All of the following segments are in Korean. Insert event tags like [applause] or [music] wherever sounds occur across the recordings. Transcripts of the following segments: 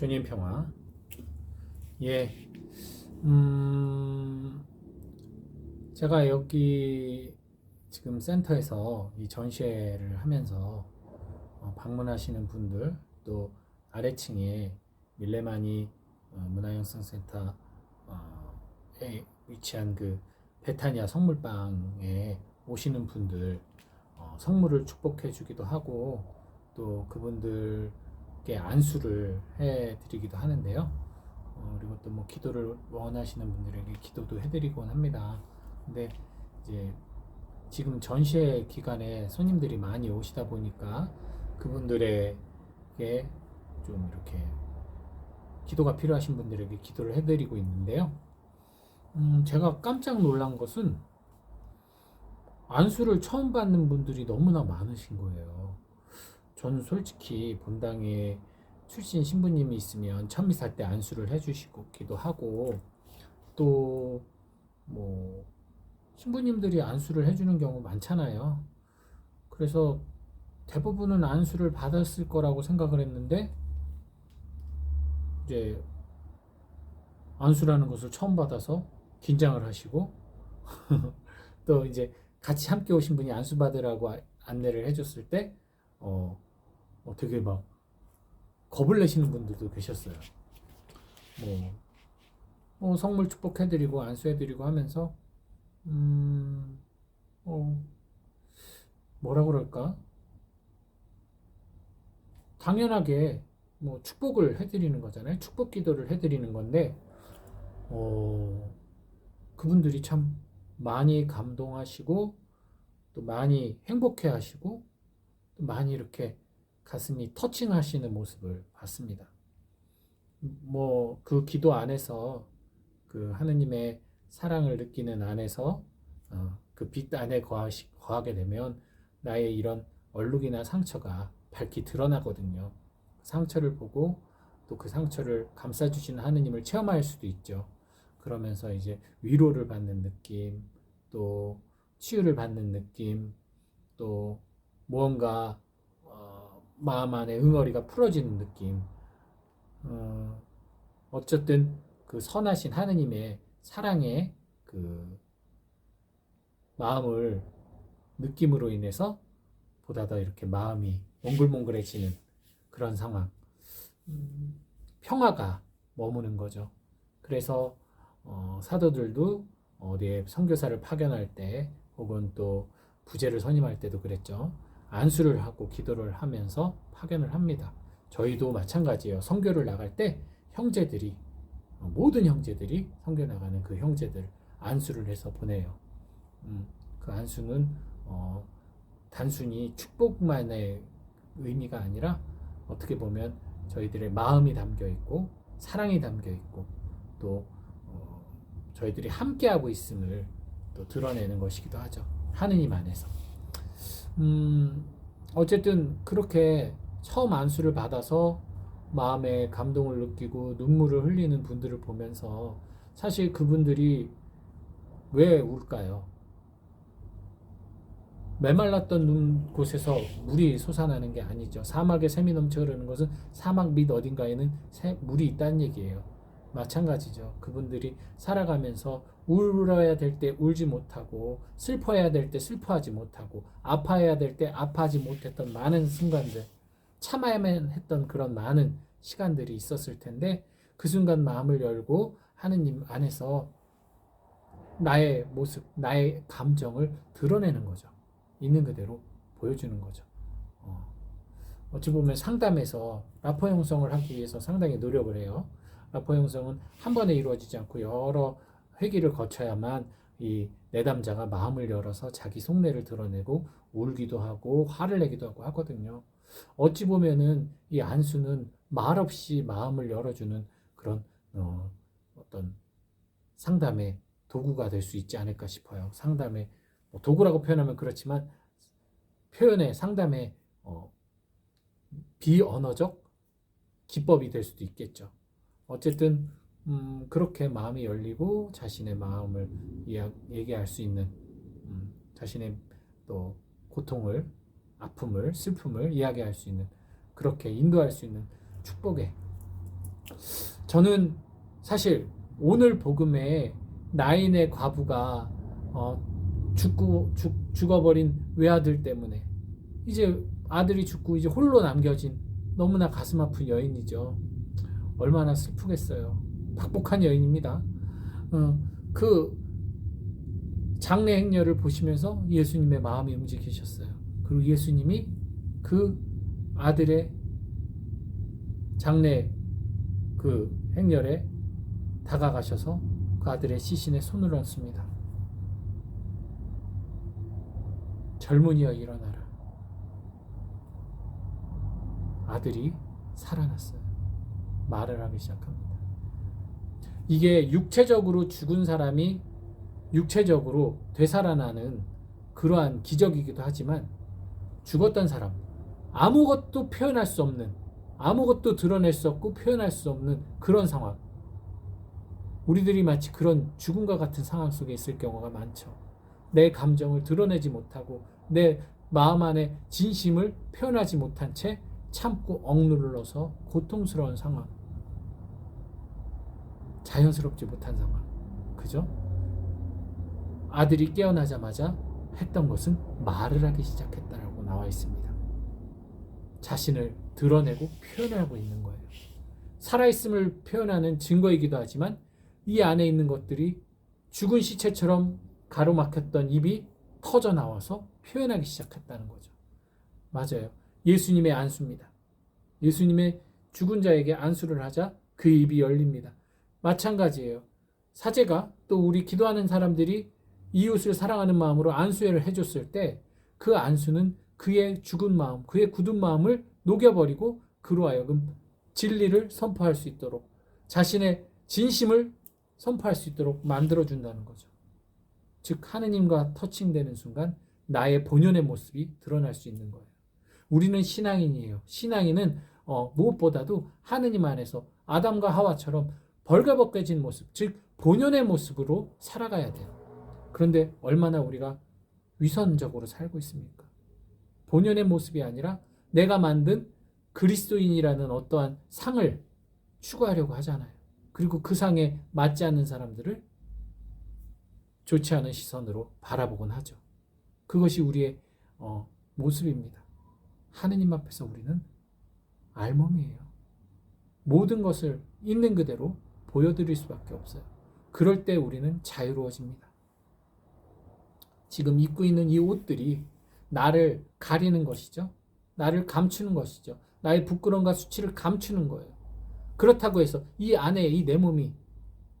주님 평화. 예. 음, 제가 여기 지금 센터에서 이 전시회를 하면서 어, 방문하시는 분들 또 아래층에 밀레마니 어, 문화영상센터에 위치한 그 베타니아 성물방에 오시는 분들 어, 성물을 축복해 주기도 하고 또 그분들 께 안수를 해 드리기도 하는데요. 어, 그리고 또 뭐 기도를 원하시는 분들에게 기도도 해드리곤 합니다. 근데 이제 지금 전시회 기간에 손님들이 많이 오시다 보니까 그분들에게 좀 이렇게 기도가 필요하신 분들에게 기도를 해드리고 있는데요. 음, 제가 깜짝 놀란 것은 안수를 처음 받는 분들이 너무나 많으신 거예요. 저는 솔직히 본당에 출신 신부님이 있으면 천미사 때 안수를 해주시기도 하고 또 뭐 신부님들이 안수를 해주는 경우 많잖아요. 그래서 대부분은 안수를 받았을 거라고 생각을 했는데 이제 안수라는 것을 처음 받아서 긴장을 하시고 [laughs] 또 이제 같이 함께 오신 분이 안수 받으라고 아- 안내를 해줬을 때 어, 어, 되게 막 겁을 내시는 분들도 계셨어요. 뭐, 뭐 성물 축복해드리고 안수해드리고 하면서 음, 어, 뭐라 그럴까? 당연하게 뭐 축복을 해드리는 거잖아요. 축복 기도를 해드리는 건데, 어, 그분들이 참 많이 감동하시고, 또 많이 행복해 하시고, 또 많이 이렇게 가슴이 터칭하시는 모습을 봤습니다. 뭐, 그 기도 안에서 그 하느님의 사랑을 느끼는 안에서 어, 그빛 안에 거하시, 거하게 되면 나의 이런 얼룩이나 상처가 밝히 드러나거든요. 상처를 보고 또 그 상처를 감싸주시는 하느님을 체험할 수도 있죠. 그러면서 이제 위로를 받는 느낌, 또 치유를 받는 느낌, 또 무언가 어, 마음 안에 응어리가 풀어지는 느낌. 어, 어쨌든 그 선하신 하느님의 사랑의 그 마음을 느낌으로 인해서 보다 더 이렇게 마음이 몽글몽글해지는 그런 상황. 음, 평화가 머무는 거죠. 그래서 어, 사도들도 어디에 선교사를 파견할 때 혹은 또 부제를 선임할 때도 그랬죠. 안수를 하고 기도를 하면서 파견을 합니다. 저희도 마찬가지예요. 선교를 나갈 때 형제들이 어, 모든 형제들이 선교 나가는 그 형제들 안수를 해서 보내요. 음, 그 안수는 어, 단순히 축복만의 의미가 아니라 어떻게 보면 저희들의 마음이 담겨 있고 사랑이 담겨 있고 또 어, 저희들이 함께하고 있음을 또 드러내는 것이기도 하죠. 하느님 안에서. 음, 어쨌든 그렇게 처음 안수를 받아서 마음에 감동을 느끼고 눈물을 흘리는 분들을 보면서 사실 그분들이 왜 울까요? 메말랐던 눈 곳에서 물이 솟아나는 게 아니죠. 사막에 샘이 넘쳐 흐르는 것은 사막 밑 어딘가에는 새, 물이 있다는 얘기예요. 마찬가지죠. 그분들이 살아가면서 울어야 될 때 울지 못하고 슬퍼해야 될 때 슬퍼하지 못하고 아파해야 될 때 아파하지 못했던 많은 순간들 참아야만 했던 그런 많은 시간들이 있었을 텐데 그 순간 마음을 열고 하느님 안에서 나의 모습, 나의 감정을 드러내는 거죠. 있는 그대로 보여주는 거죠. 어. 어찌 보면 상담에서 라포 형성을 하기 위해서 상당히 노력을 해요. 라포 형성은 한 번에 이루어지지 않고 여러 회기를 거쳐야만 이 내담자가 마음을 열어서 자기 속내를 드러내고 울기도 하고 화를 내기도 하고 하거든요. 어찌 보면은 이 안수는 말없이 마음을 열어주는 그런 어, 어떤 상담의 도구가 될 수 있지 않을까 싶어요. 상담의 뭐 도구라고 표현하면 그렇지만 표현의 상담의 어, 비언어적 기법이 될 수도 있겠죠. 어쨌든 음, 그렇게 마음이 열리고 자신의 마음을 이야, 얘기할 수 있는 음, 자신의 또 고통을 아픔을 슬픔을 이야기할 수 있는 그렇게 인도할 수 있는 축복의 저는 사실 오늘 복음에 나인의 과부가 어, 죽고 죽, 죽어버린 외아들 때문에 이제 아들이 죽고 이제 홀로 남겨진 너무나 가슴 아픈 여인이죠. 얼마나 슬프겠어요. 박복한 여인입니다. 어, 그 장례 행렬을 보시면서 예수님의 마음이 움직이셨어요. 그리고 예수님이 그 아들의 장례 그 행렬에 다가가셔서 그 아들의 시신에 손을 얹습니다. 젊은이여 일어나라. 아들이 살아났어요. 말을 하기 시작합니다. 이게 육체적으로 죽은 사람이 육체적으로 되살아나는 그러한 기적이기도 하지만 죽었던 사람, 아무것도 표현할 수 없는, 아무것도 드러낼 수 없고 표현할 수 없는 그런 상황. 우리들이 마치 그런 죽음과 같은 상황 속에 있을 경우가 많죠. 내 감정을 드러내지 못하고 내 마음 안에 진심을 표현하지 못한 채 참고 억눌러서 고통스러운 상황. 자연스럽지 못한 상황. 그죠? 아들이 깨어나자마자 했던 것은 말을 하기 시작했다라고 나와 있습니다. 자신을 드러내고 표현하고 있는 거예요. 살아있음을 표현하는 증거이기도 하지만 이 안에 있는 것들이 죽은 시체처럼 가로막혔던 입이 터져 나와서 표현하기 시작했다는 거죠. 맞아요. 예수님의 안수입니다. 예수님의 죽은 자에게 안수를 하자 그 입이 열립니다. 마찬가지예요. 사제가 또 우리 기도하는 사람들이 이웃을 사랑하는 마음으로 안수회를 해줬을 때 그 안수는 그의 죽은 마음, 그의 굳은 마음을 녹여버리고 그로 하여금 진리를 선포할 수 있도록 자신의 진심을 선포할 수 있도록 만들어준다는 거죠. 즉, 하느님과 터칭되는 순간 나의 본연의 모습이 드러날 수 있는 거예요. 우리는 신앙인이에요. 신앙인은 어, 무엇보다도 하느님 안에서 아담과 하와처럼 벌거벗겨진 모습, 즉 본연의 모습으로 살아가야 돼요. 그런데 얼마나 우리가 위선적으로 살고 있습니까? 본연의 모습이 아니라 내가 만든 그리스도인이라는 어떠한 상을 추구하려고 하잖아요. 그리고 그 상에 맞지 않는 사람들을 좋지 않은 시선으로 바라보곤 하죠. 그것이 우리의 어, 모습입니다. 하느님 앞에서 우리는 알몸이에요. 모든 것을 있는 그대로 보여드릴 수밖에 없어요. 그럴 때 우리는 자유로워집니다. 지금 입고 있는 이 옷들이 나를 가리는 것이죠. 나를 감추는 것이죠. 나의 부끄러움과 수치를 감추는 거예요. 그렇다고 해서 이 안에 이 내 몸이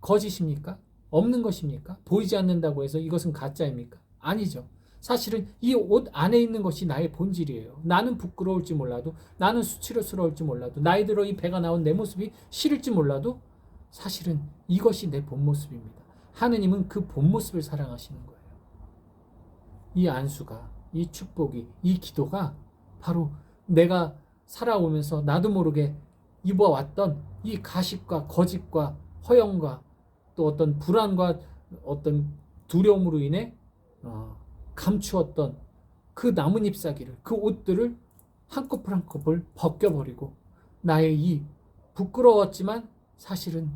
거짓입니까? 없는 것입니까? 보이지 않는다고 해서 이것은 가짜입니까? 아니죠. 사실은 이 옷 안에 있는 것이 나의 본질이에요. 나는 부끄러울지 몰라도, 나는 수치스러울지 몰라도, 나이 들어 이 배가 나온 내 모습이 싫을지 몰라도, 사실은 이것이 내 본 모습입니다. 하느님은 그 본 모습을 사랑하시는 거예요. 이 안수가, 이 축복이, 이 기도가 바로 내가 살아오면서 나도 모르게 입어왔던 이 가식과 거짓과 허영과 또 어떤 불안과 어떤 두려움으로 인해 어, 감추었던 그 나뭇 잎사귀를 그 옷들을 한꺼풀 한꺼풀 벗겨버리고 나의 이 부끄러웠지만 사실은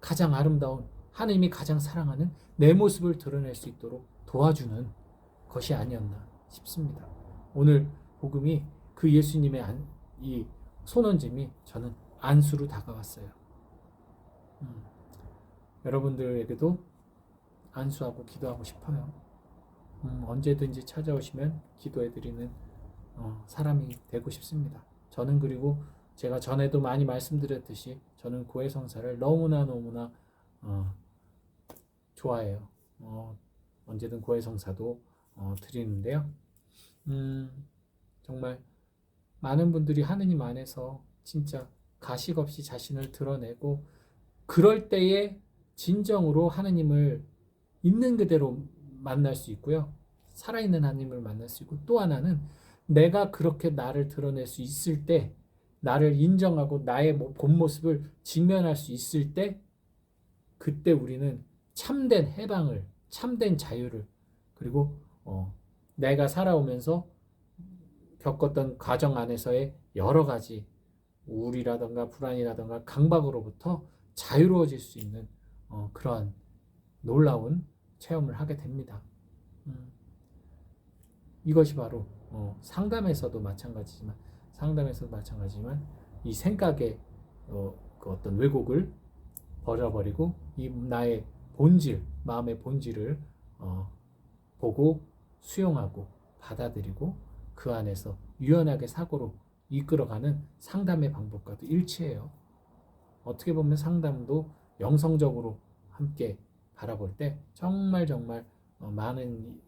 가장 아름다운 하나님이 가장 사랑하는 내 모습을 드러낼 수 있도록 도와주는 것이 아니었나 싶습니다. 오늘 복음이 그 예수님의 안, 이 손언짐이 저는 안수로 다가왔어요. 음, 여러분들에게도 안수하고 기도하고 싶어요. 음, 언제든지 찾아오시면 기도해드리는 어, 사람이 되고 싶습니다. 저는 그리고 제가 전에도 많이 말씀드렸듯이 저는 고해성사를 너무나 너무나 어, 좋아해요. 어, 언제든 고해성사도 어, 드리는데요. 음, 정말 많은 분들이 하느님 안에서 진짜 가식 없이 자신을 드러내고 그럴 때에 진정으로 하느님을 있는 그대로 만날 수 있고요. 살아있는 하나님을 만날 수 있고 또 하나는 내가 그렇게 나를 드러낼 수 있을 때 나를 인정하고 나의 본 모습을 직면할 수 있을 때 그때 우리는 참된 해방을 참된 자유를 그리고 어, 내가 살아오면서 겪었던 과정 안에서의 여러 가지 우울이라던가 불안이라던가 강박으로부터 자유로워질 수 있는 어, 그러한 놀라운 체험을 하게 됩니다. 음. 이것이 바로 어, 상담에서도 마찬가지지만 상담에서도 마찬가지지만 이 생각의 어, 그 어떤 왜곡을 버려버리고 이 나의 본질 마음의 본질을 어, 보고 수용하고 받아들이고 그 안에서 유연하게 사고로 이끌어가는 상담의 방법과도 일치해요. 어떻게 보면 상담도 영성적으로 함께 바라볼 때 정말 정말 어, 많은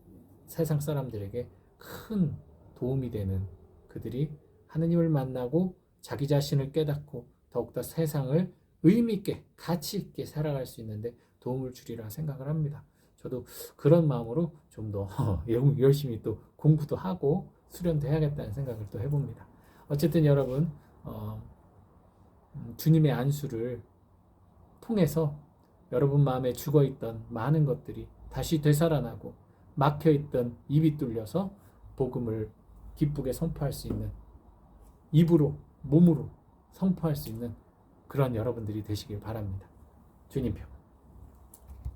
세상 사람들에게 큰 도움이 되는 그들이 하느님을 만나고 자기 자신을 깨닫고 더욱더 세상을 의미 있게 가치 있게 살아갈 수 있는데 도움을 주리라 생각을 합니다. 저도 그런 마음으로 좀 더 [laughs] 열심히 또 공부도 하고 수련도 해야겠다는 생각을 또 해봅니다. 어쨌든 여러분 어, 음, 주님의 안수를 통해서 여러분 마음에 죽어 있던 많은 것들이 다시 되살아나고 막혀 있던 입이 뚫려서 복음을 기쁘게 선포할 수 있는 입으로 몸으로 선포할 수 있는 그런 여러분들이 되시길 바랍니다. 주님 표.